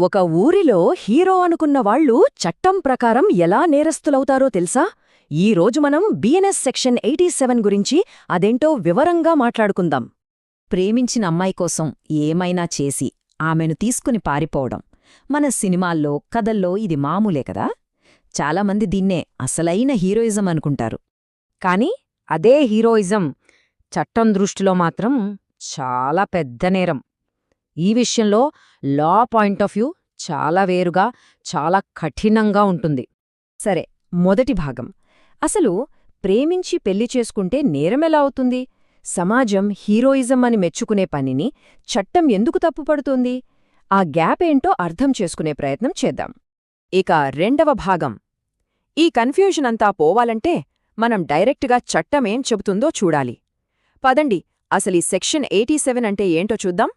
ఒక ఊరిలో హీరో అనుకున్న వాళ్ళు చట్టం ప్రకారం ఎలా నేరస్తులవుతారో తెలుసా? ఈ రోజు మనం బిఎన్ఎస్ సెక్షన్ ఎయిటీ సెవెన్ గురించి అదేంటో వివరంగా మాట్లాడుకుందాం. ప్రేమించిన అమ్మాయి కోసం ఏమైనా చేసి ఆమెను తీసుకుని పారిపోవడం. మన సినిమాల్లో కథల్లో ఇది మామూలే కదా? చాలామంది దీన్నే అసలైన హీరోయిజం అనుకుంటారు. కాని అదే హీరోయిజం చట్టం దృష్టిలో మాత్రం చాలా పెద్ద నేరం. ఈ విషయంలో లా పాయింట్ ఆఫ్ వ్యూ చాలా వేరుగా చాలా కఠినంగా ఉంటుంది. సరే మొదటి భాగం. అసలు ప్రేమించి పెళ్ళి చేసుకుంటే నేరమెలా అవుతుంది? సమాజం హీరోయిజం అని మెచ్చుకునే పనిని చట్టం ఎందుకు తప్పుపడుతోంది? ఆ గ్యాప్ ఏంటో అర్థం చేసుకునే ప్రయత్నం చేద్దాం. ఇక రెండవ భాగం. ఈ కన్ఫ్యూజన్ అంతా పోవాలంటే మనం డైరెక్ట్గా చట్టమేం చెబుతుందో చూడాలి. పదండి అసలు ఈ సెక్షన్ ఎయిటీ సెవెన్ అంటే ఏంటో చూద్దాం.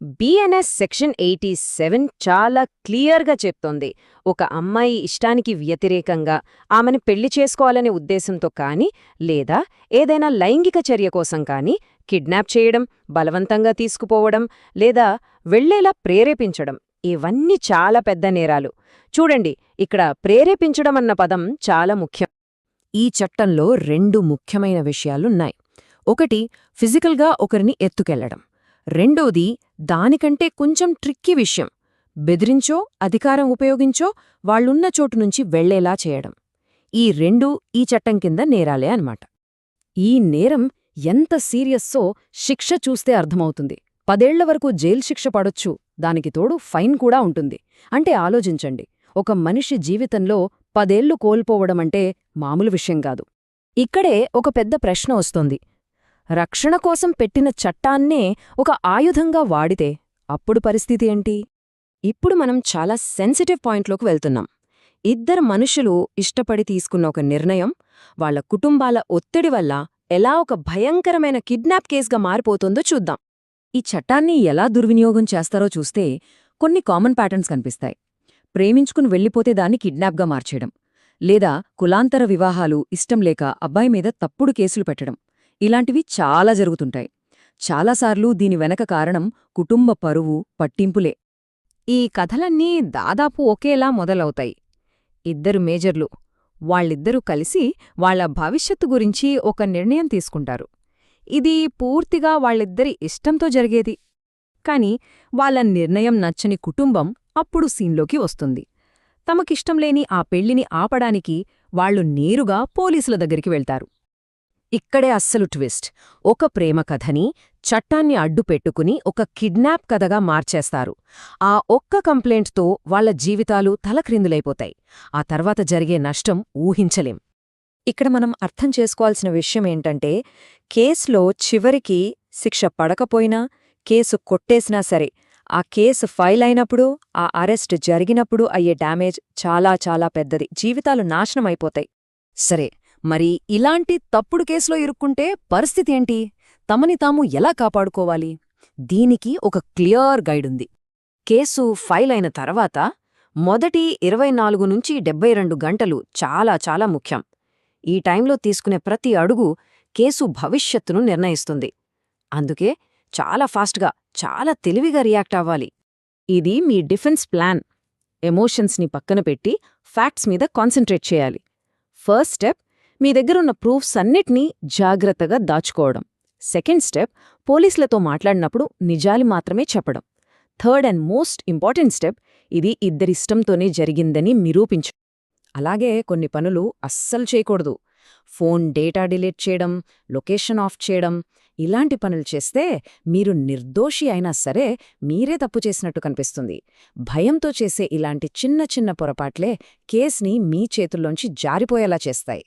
బిఎన్ఎస్ సెక్షన్ ఎయిటీ సెవెన్ చాలా క్లియర్గా చెప్తోంది. ఒక అమ్మాయి ఇష్టానికి వ్యతిరేకంగా ఆమెను పెళ్ళి చేసుకోవాలనే ఉద్దేశంతో కానీ లేదా ఏదైనా లైంగిక చర్య కోసం కానీ కిడ్నాప్ చేయడం బలవంతంగా తీసుకుపోవడం లేదా వెళ్ళేలా ప్రేరేపించడం ఇవన్నీ చాలా పెద్ద నేరాలు. చూడండి ఇక్కడ ప్రేరేపించడం అన్న పదం చాలా ముఖ్యం. ఈ చట్టంలో రెండు ముఖ్యమైన విషయాలున్నాయి. ఒకటి ఫిజికల్గా ఒకరిని ఎత్తుకెళ్ళడం. రెండోది దానికంటే కొంచెం ట్రిక్కీ విషయం. బెదిరించో అధికారం ఉపయోగించో వాళ్ళున్న చోటు నుంచి వెళ్ళేలా చేయడం. ఈ రెండూ ఈ చట్టం కింద నేరాలే అన్నమాట. ఈ నేరం ఎంత సీరియస్సో శిక్ష చూస్తే అర్థమవుతుంది. పదేళ్ళ వరకు జైలు శిక్ష పడొచ్చు దానికి తోడు ఫైన్ కూడా ఉంటుంది. అంటే ఆలోచించండి ఒక మనిషి జీవితంలో పదేళ్ళు కోల్పోవడమంటే మామూలు విషయం కాదు. ఇక్కడే ఒక పెద్ద ప్రశ్న వస్తోంది. రక్షణ కోసం పెట్టిన చట్టాన్నే ఒక ఆయుధంగా వాడితే అప్పుడు పరిస్థితి ఏంటి? ఇప్పుడు మనం చాలా సెన్సిటివ్ పాయింట్లోకి వెళ్తున్నాం. ఇద్దరు మనుషులు ఇష్టపడి తీసుకున్న ఒక నిర్ణయం వాళ్ళ కుటుంబాల ఒత్తిడి వల్ల ఎలా ఒక భయంకరమైన కిడ్నాప్ కేసుగా మారిపోతుందో చూద్దాం. ఈ చట్టాన్ని ఎలా దుర్వినియోగం చేస్తారో చూస్తే కొన్ని కామన్ ప్యాటర్న్స్ కనిపిస్తాయి. ప్రేమించుకుని వెళ్ళిపోతే దాన్ని కిడ్నాప్గా మార్చేయడం లేదా కులాంతర వివాహాలు ఇష్టం లేక అబ్బాయి మీద తప్పుడు కేసులు పెట్టడం ఇలాంటివి చాలా జరుగుతుంటాయి. చాలాసార్లు దీని వెనక కారణం కుటుంబ పరువు పట్టింపులే. ఈ కథలన్నీ దాదాపు ఒకేలా మొదలవుతాయి. ఇద్దరు మేజర్లు వాళ్ళిద్దరూ కలిసి వాళ్ళ భవిష్యత్తు గురించి ఒక నిర్ణయం తీసుకుంటారు. ఇది పూర్తిగా వాళ్ళిద్దరి ఇష్టంతో జరిగేది. కాని వాళ్ళ నిర్ణయం నచ్చని కుటుంబం అప్పుడు సీన్లోకి వస్తుంది. తమకిష్టంలేని ఆ పెళ్ళిని ఆపడానికి వాళ్ళు నేరుగా పోలీసుల దగ్గరికి వెళ్తారు. ఇక్కడే అస్సలు ట్విస్ట్. ఒక ప్రేమ కథని చట్టాన్ని అడ్డుపెట్టుకుని ఒక కిడ్నాప్ కథగా మార్చేస్తారు. ఆ ఒక్క కంప్లైంట్తో వాళ్ళ జీవితాలు తలక్రిందులైపోతాయి. ఆ తర్వాత జరిగే నష్టం ఊహించలేం. ఇక్కడ మనం అర్థం చేసుకోవాల్సిన విషయమేంటంటే కేసులో చివరికి శిక్ష పడకపోయినా కేసు కొట్టేసినా సరే ఆ కేసు ఫైల్ అయినప్పుడు ఆ అరెస్ట్ జరిగినప్పుడు అయ్యే డ్యామేజ్ చాలా చాలా పెద్దది. జీవితాలు నాశనమైపోతాయి. సరే మరి ఇలాంటి తప్పుడు కేసులో ఇరుక్కుంటే పరిస్థితి ఏంటి తమని తాము ఎలా కాపాడుకోవాలి? దీనికి ఒక క్లియర్ గైడ్ ఉంది కేసు ఫైల్ అయిన తర్వాత మొదటి ఇరవై నాలుగు నుంచి డెబ్బై రెండు గంటలు చాలా చాలా ముఖ్యం. ఈ టైంలో తీసుకునే ప్రతి అడుగు కేసు భవిష్యత్తును నిర్ణయిస్తుంది. అందుకే చాలా ఫాస్ట్గా చాలా తెలివిగా రియాక్ట్ అవ్వాలి. ఇది మీ డిఫెన్స్ ప్లాన్. ఎమోషన్స్ని పక్కన పెట్టి ఫ్యాక్ట్స్ మీద కాన్సంట్రేట్ చేయాలి. ఫస్ట్ స్టెప్ మీ దగ్గరున్న ప్రూఫ్స్ అన్నిటినీ జాగ్రత్తగా దాచుకోవడం. సెకండ్ స్టెప్ పోలీసులతో మాట్లాడినప్పుడు నిజాలు మాత్రమే చెప్పడం. Third and most important step ఇది ఇద్దరిష్టంతోనే జరిగిందని నిరూపించు. అలాగే కొన్ని పనులు అస్సలు చేయకూడదు. ఫోన్ డేటా డిలీట్ చేయడం లొకేషన్ ఆఫ్ చేయడం ఇలాంటి పనులు చేస్తే మీరు నిర్దోషి అయినా సరే మీరే తప్పు చేసినట్టు కనిపిస్తుంది. భయంతో చేసే ఇలాంటి చిన్న చిన్న పొరపాట్లే కేస్ని మీ చేతుల్లోంచి జారిపోయేలా చేస్తాయి.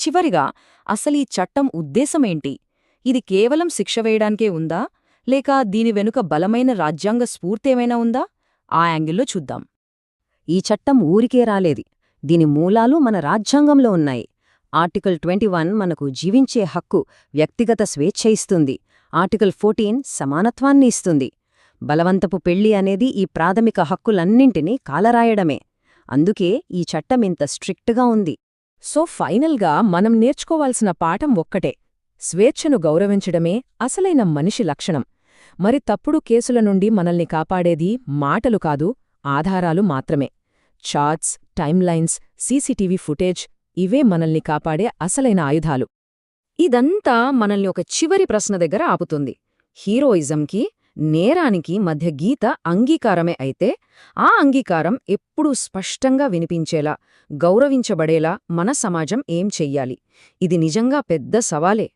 చివరిగా అసలీ చట్టం ఉద్దేశమేంటి? ఇది కేవలం శిక్ష వేయడానికే ఉందా? లేక దీని వెనుక బలమైన రాజ్యాంగ స్ఫూర్తేమైనా ఉందా? ఆ యాంగిల్లో చూద్దాం. ఈ చట్టం ఊరికే రాలేది. దీని మూలాలు మన రాజ్యాంగంలో ఉన్నాయి. ఆర్టికల్ ట్వంటీ మనకు జీవించే హక్కు వ్యక్తిగత స్వేచ్ఛ ఇస్తుంది. ఆర్టికల్ ఫోర్టీన్ సమానత్వాన్ని ఇస్తుంది. బలవంతపు పెళ్ళి అనేది ఈ ప్రాథమిక హక్కులన్నింటినీ కాలరాయడమే. అందుకే ఈ చట్టం ఇంత స్ట్రిక్ట్గా ఉంది. సో ఫైనల్గా మనం నేర్చుకోవాల్సిన పాఠం ఒక్కటే. స్వేచ్ఛను గౌరవించడమే అసలైన మనిషి లక్షణం. మరి తప్పుడు కేసుల నుండి మనల్ని కాపాడేది మాటలు కాదు ఆధారాలు మాత్రమే. చార్ట్స్ టైమ్లైన్స్ సీసీటీవీ ఫుటేజ్ ఇవే మనల్ని కాపాడే అసలైన ఆయుధాలు. ఇదంతా మనల్ని ఒక చివరి ప్రశ్న దగ్గర ఆపుతుంది. హీరోయిజంకి నేరానికి మధ్య గీత అంగీకారమే అయితే ఆ అంగీకారం ఎప్పుడూ స్పష్టంగా వినిపించేలా గౌరవించబడేలా మన సమాజం ఏం చెయ్యాలి? ఇది నిజంగా పెద్ద సవాలే.